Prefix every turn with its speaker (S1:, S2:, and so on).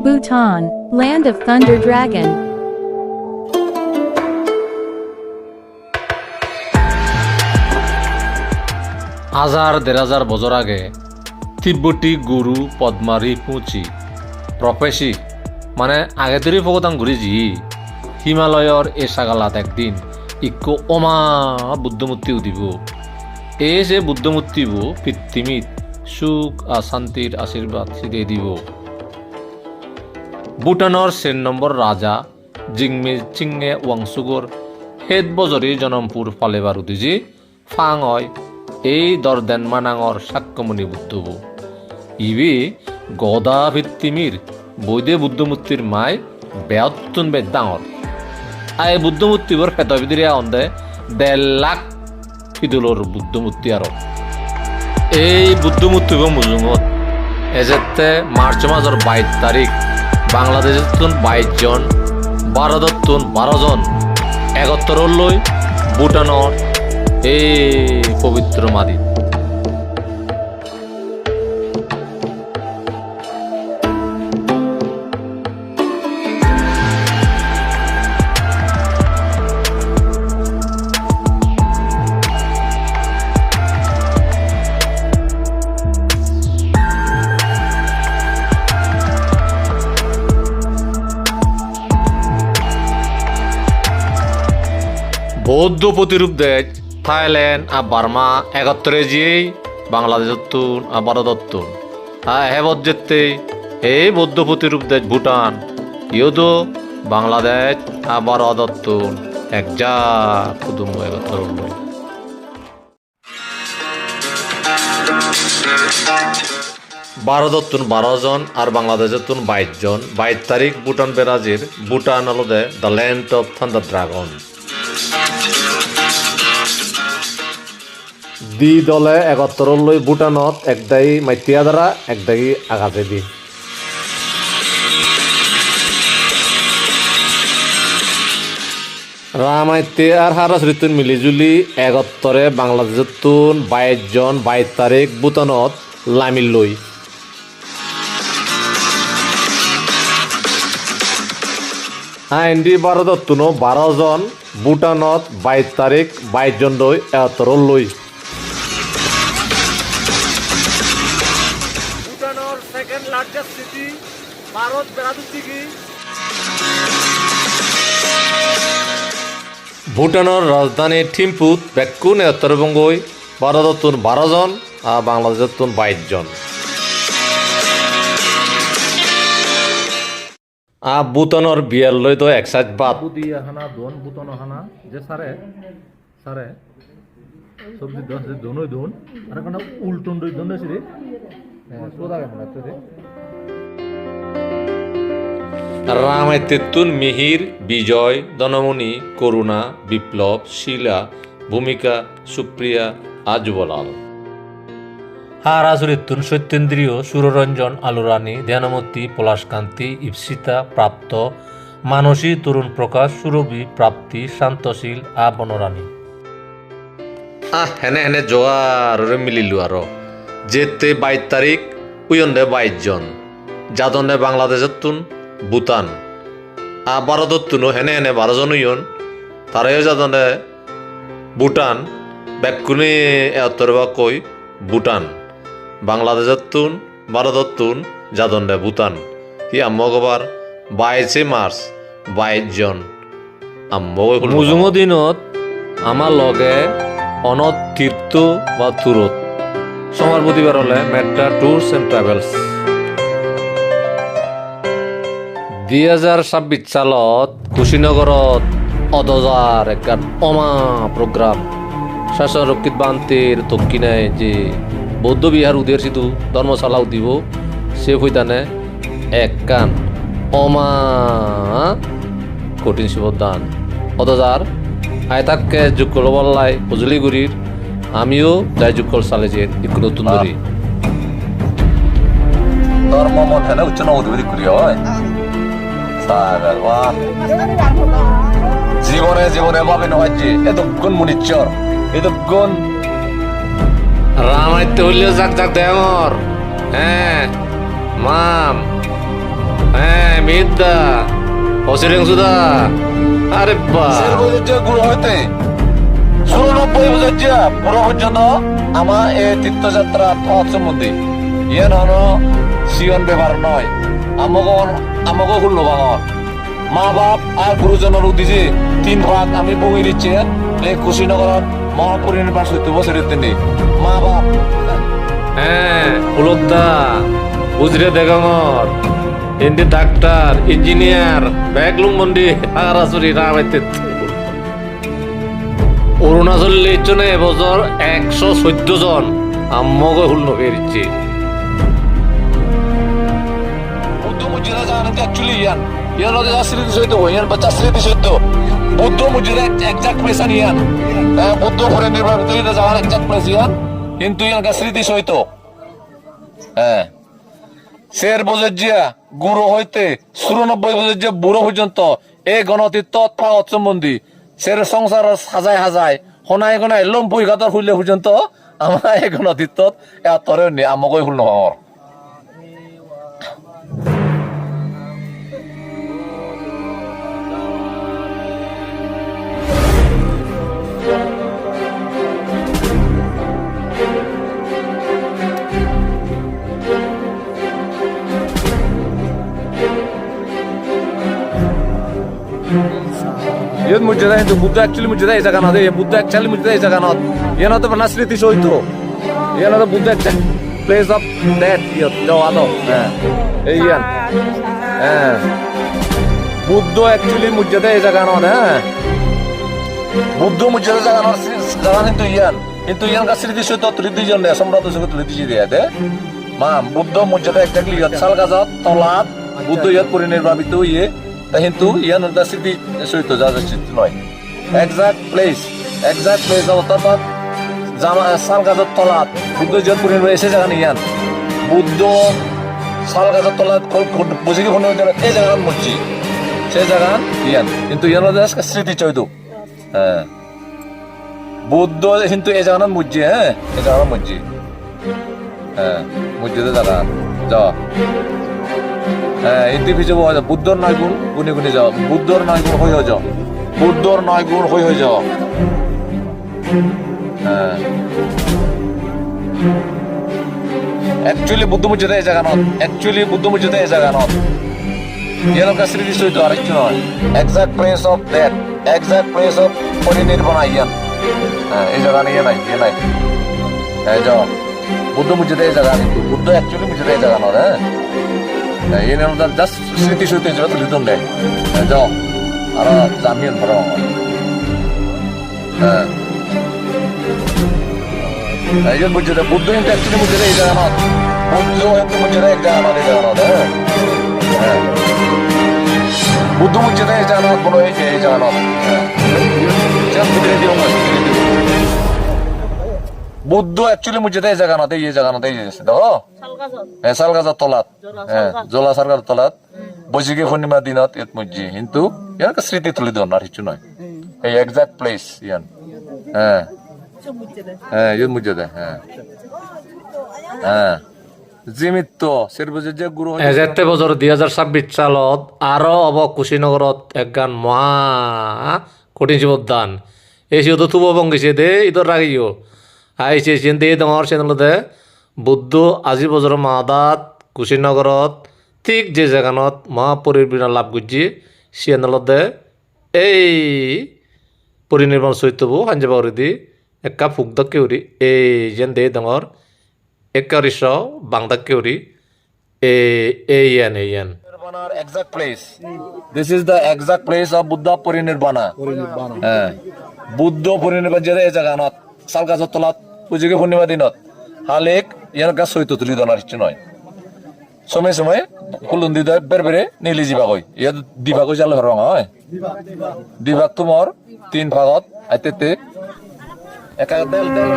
S1: Bhutan, land of thunder dragon.
S2: হাজার দেড় হাজার বছর আগে তিব্বতী গুরু পদ্মারি পুঁচি প্রফেসি মানে আগে তৈরি ফকতাং ঘুরেছি হিমালয়র এ সাগালাত একদিন ইকো অমা বুদ্ধমূর্তি উঠিব এ সে বুদ্ধমূর্তিব পৃথিবীত সুখ আর শান্তির আশীর্বাদ ছিটিয়ে দিব ভুটানৰ চেন নম্বৰ ৰাজা জিংমে চিংঙে ৱাংচুগৰ হেদ বজৰি জনমপুৰ ফালেবাৰ উঠিজি ফাং হয় এই দৰদেন মানাঙৰ সাক্ষ্যমণি বুদ্ধব। ইবি গদা ভিত্তিমিৰ বৈদে বুদ্ধমূৰ্তিৰ মাই বেয়াতুন বে ডাঙৰ। আই বুদ্ধমূৰ্তিবোৰ খেত ভিতৰি অন্ধে ডেৰ লাখ ফিদুলৰ বুদ্ধমূৰ্তি আৰু। এই বুদ্ধমূৰ্তিবোৰ মুজুঙত। এজেতে মাৰ্চ মাসের বাইশ তারিখ বাংলাদেশের তুন বাইশ জন ভারতের তুন বারো জন। একত্তর লই ভুটানর এই পবিত্র মাদি। বৌদ্ধ প্রতিরূপ দেশ থাইল্যান্ড আর বার্মা একাত্তরে জিয়েই বাংলাদেশের তুন আর ভারতের তুন। আর হেবত যেতে এই বৌদ্ধ প্রতিরূপ দেশ ভুটান ইয়োদো বাংলাদেশ আর ভারতের তুন। এক যা কুদুম একাত্তর লই ভারতের তুন বারো জন আর বাংলাদেশের তুন বাইশ জন। বাইশ তারিখ ভুটান বেরাজির ভুটান হলদে the land of thunder dragon. দি দলে একাত্তৰলৈ ভূটানত একদাগী মাতিয়া দ্বাৰা একদাগী আঘাতে দি রামাইতে আর হারাস ঋতুন মিলিজুলি একাত্তরে বাংলাদেশের তুন বাইশ জন বাইশ তারিখ ভূটানত লামিল লই আইনডি ভারতত তুনো বারো জন ভূটানত বাইশ তারিখ বাইশ জন লৈ একাত্তৰ লৈ।
S3: ভারত বেড়াদুতিগি
S2: ভুটানৰ ৰাজধানী থিম্পুত বেকুন একাত্তৰ বংগৈ ভাৰতত তুন বারো জন আর বাংলাদেশত তুন বাইশ জন। আ ভূটানৰ বিয়াৰ লৈ তো একসাইজ বাদ।
S4: বুদি হানা দোন বুতন হানা যে সারে সারে সবজি দোন যে দোনই দোন আর কোন উল্টন দই দোন সিরে সোদা কেমন আছে রে
S2: রামায়তেতুন মিহির বিজয় দনমণি করুণা বিপ্লব শিলা ভূমিকা সুপ্রিয়া আজুবলাল। হারাসুরিতুন সত্যেন্দ্রীয় সুররঞ্জন আলুরানী ধ্যানমতী পলাশকান্তি ইপসিতা প্রাপ্ত মানসী তরুণ প্রকাশ সুরভি প্রাপ্তি শান্তশীল আ বনরানী। আহ হেনে হেনে জোয়ারে মিলিলু আরও। যেতে বাইশ তারিখ উয়ন্দে বাইশ জন। যাদনে বাংলাদেশের তুন ভূটান। আ ভারতত তুনো হেনে হেনে বারো জন উয়ন তারাও যাদনে ভুটান, বেকুনি এত্তর বা কই ভুটান তুন ভারতত তুন যাদনে ভুটান ই আম্মগবার বাইশে মার্চ বাইশ জন মুজুঙ দিনত আমার লগে অনত তীর্থ বা তুরত সমার প্রতিবার হলে মেট্রা ট্যুরস এন্ড ট্রাভেলস দুই হাজাৰ ছাব্বিছ চালত কুশীনগৰত অদজাৰ একাত অমা প্ৰগ্ৰাম। শাসন রক্ষিত বান্তের দক্ষিণায় যে বৌদ্ধ বিহার উদের সিধু ধর্মশালা উদিব সে হইতানে এক কান অমা কঠিন শিবদান অদজার আয়তাককে যুগল বল্লাই ফজলিগুড়ির আমিও যাই যুগল সালেজের একটু নতুন ধরি
S5: ধর্ম মধ্যে উচ্চ নবদ্বীপ করি হয়? জীবনে জীবনে ভাবে নয় যে এতক্ষণ মুনিচ্চর। এতক্ষণ
S2: রামাইতে হইলেও যাক যাক দেমর হ্যাঁ মাম। হ্যাঁ মিদ্দা অসিরেং সুদা আরে বা।
S5: গুরু হইতে। চুরানব্বই বছর যা পুরো পর্যন্ত আমার এই তীর্থযাত্রা পথ সম্বন্ধে। ইয়ে নন সিয়ন ব্যবহার নয়। আমাকে আমাকে হুল্ল বাঙর মা বাপ আর গুরুজনের উদ্দেশ্যে তিন ভাগ আমি বই দিচ্ছি এই কুশীনগর মহাপরিনির্বাণ সত্য বছরের দিনে মা বাপ।
S2: হ্যাঁ পুলকদা বুঝরে দেগঙর হিন্দি ডাক্তার ইঞ্জিনিয়ার ব্যাগলুং মন্ডি হারাসুরি রামাইতে অরুণাচল লিচনে এবছর একশো চোদ্দ জন আম্মকে হুল নকেরিচ্ছে
S5: মসজিদে যাওয়া অ্যাকচুয়ালি ইয়ান। ইয়ান যা স্মৃতি হই ইয়ান বাচ্চা সহিত। বুদ্ধ মসজিদে একজাক্ট ইয়ান। বুদ্ধ পরে নির্বাচিত যাওয়ার একজাক্ট প্লেস ইয়ান। কিন্তু ইয়ান স্মৃতি সহিত। হ্যাঁ শের বছর জিয়া গুরু হইতে চুরানব্বই বছর যে বুড়ো পর্যন্ত সম্বন্ধী শের সংসার সাজায় হাজায় হনাই গনাই লম্পুই গাতর হইলে পর্যন্ত আমার এই গণতীর্থত এত তরে আমাকে হুল নহর Yun mujeda hindu Buddha actually mujeda isa kana de Buddha actually mujeda isa kana yana to bana smriti soito yana to Buddha exact place of that yo jo ado eh এই ইয়ান হ্যাঁ বুদ্ধ অ্যাকচুয়ালি মujeda isa kana হ্যাঁ Buddha mujeda জায়গা না জায়গা কিন্তু ইয়ান কিন্তু ইয়ান কা স্মৃতি সহিত ত্রিদি জন সম্রাট সহিত জি দেয়া দে মা বুদ্ধ mujeda exactly ইয়াত সাল গাজত তলাত বুদ্ধ ইয়াত পরিনির্বাপিত ইয়ে তা কিন্তু ইয়ান দা স্মৃতি সহিত যা যা স্মৃতি নয় এক্সাক্ট প্লেস এক্সাক্ট প্লেস অর্থাৎ জামা সাল গাজত তলাত বুদ্ধ পরিনির্বাণ এসে জায়গা ইয়ান বুদ্ধ সাল গাজত তলাত বুঝি কি এই জায়গা মসজিদ সেই জায়গা ইয়ান কিন্তু ইয়ান স্মৃতি চৈতু। হ্যাঁ। বুদ্ধ, কিন্তু এই জায়গা মসজিদ হ্যাঁ? এই জায়গা মসজিদ হ্যাঁ মসজিদে জায়গা যা। হ্যাঁ পিছে পাওয়া যায় বুদ্ধর নয় গুণ গুণে গুণে যাও। বুদ্ধর নয় গুণ হয়ে যাও। বুদ্ধর নয় গুণ হয়ে হয়ে যাও। হ্যাঁ। একচুয়ালি বুদ্ধ মসজিদে এই জায়গা নত একচুয়ালি বুদ্ধ মসজিদে এই জায়গা নত ইয়ানকা স্মৃতি সহিত আরেকটু নয় exact place of that exact place of parinirvana ইয়ান হ্যাঁ এই জায়গা নিয়ে নাই ইয়ে নাই। হ্যাঁ যাও। বুদ্ধ মসজিদে এই জায়গা কিন্তু বুদ্ধ মসজিদে এই জায়গা নয় হ্যাঁ। ಏನಂದ್ರೆ ಜಸ್ಟ್ ಸ್ಮೃತಿ ಶ್ರುತಿ ಜೊತೆ ಇದ್ದುಂಡೆ ಜೋ ಅರ ಜಾಮೀನ್ ಬರೋ ಏನು ಮುಂಚಿದೆ ಬುದ್ಧು ಇಂತ ಹೆಚ್ಚಿನ ಮುಂಚಿದೆ ಇದೆ ಅನ್ನೋದು ಬುದ್ಧು ಎಂದು ಮುಂಚಿದೆ ಎಕ್ಸಾಮ್ ಅನ್ನೋದಿದೆ ಅನ್ನೋದು ಬುದ್ಧು ಮುಂಚಿದೆ ಜಾನ ಕೊಡೋ ಏಜ್ ಅನ್ನೋದು ಜಸ್ಟ್ ಬಿಟ್ಟಿದ್ದೀವಿ বুদ্ধ অ্যাকচুয়ালি মুজেতে এই জায়গা নাতে এই জায়গা নাতে এই আছে তো হ্যাঁ শালগাছার তলাত। হ্যাঁ জলা সারগার তলাত। বৈশাখী পূর্ণিমা দিনত এত মুজি কিন্তু ইয়ার স্মৃতি তুলি দেন আর কিছু নয় এই এক্সাক্ট প্লেস ইয়ান হ্যাঁ হ্যাঁ ইয়ে মুজেতে হ্যাঁ হ্যাঁ জিমিত সেরবজে যে গুরু
S2: এজেতে বছর দুই হাজার ছাব্বিশ সালত আরও অব কুশীনগরত একগান মহা কঠিন জীবদান এই সিও তো থুব বঙ্গিছে দে ইদর রাগিও আইছে সিন দে ডঙর চেনেলতে বুদ্ধ আজি বছর মাদাত কুশীনগরত ঠিক যে জাগানত মহাপরিবীণ লাভ করছি সিয়েনলতে এই পরিনির্বাণ চৈত্যবু হাঞ্জাবাউরি দি একা ফুক ফুকদ কেউরি এই যেন দে ডঙর একারিশ বাংদা কেউরি এ এয়ান এয়ান
S5: নির্বাণার exact place this is the exact place of Buddha parinirvana হ্যাঁ বুদ্ধ পরিনির্বাণ যে এই জায়গানত শাল গাছৰ তলাত পুজোকে পূর্ণিমা দিনত। হালেক ইয়ার গাছ সৈত তুলি দনার ইচ্ছে নয়। সময় সময় কুলুন দি বের বেড়ে নীলি জিবা কই। ইয়াত দিবা কই জাল রঙ, হয়? দিবাক তোমার, তিন ভাগত, আইতে একা দেল দেল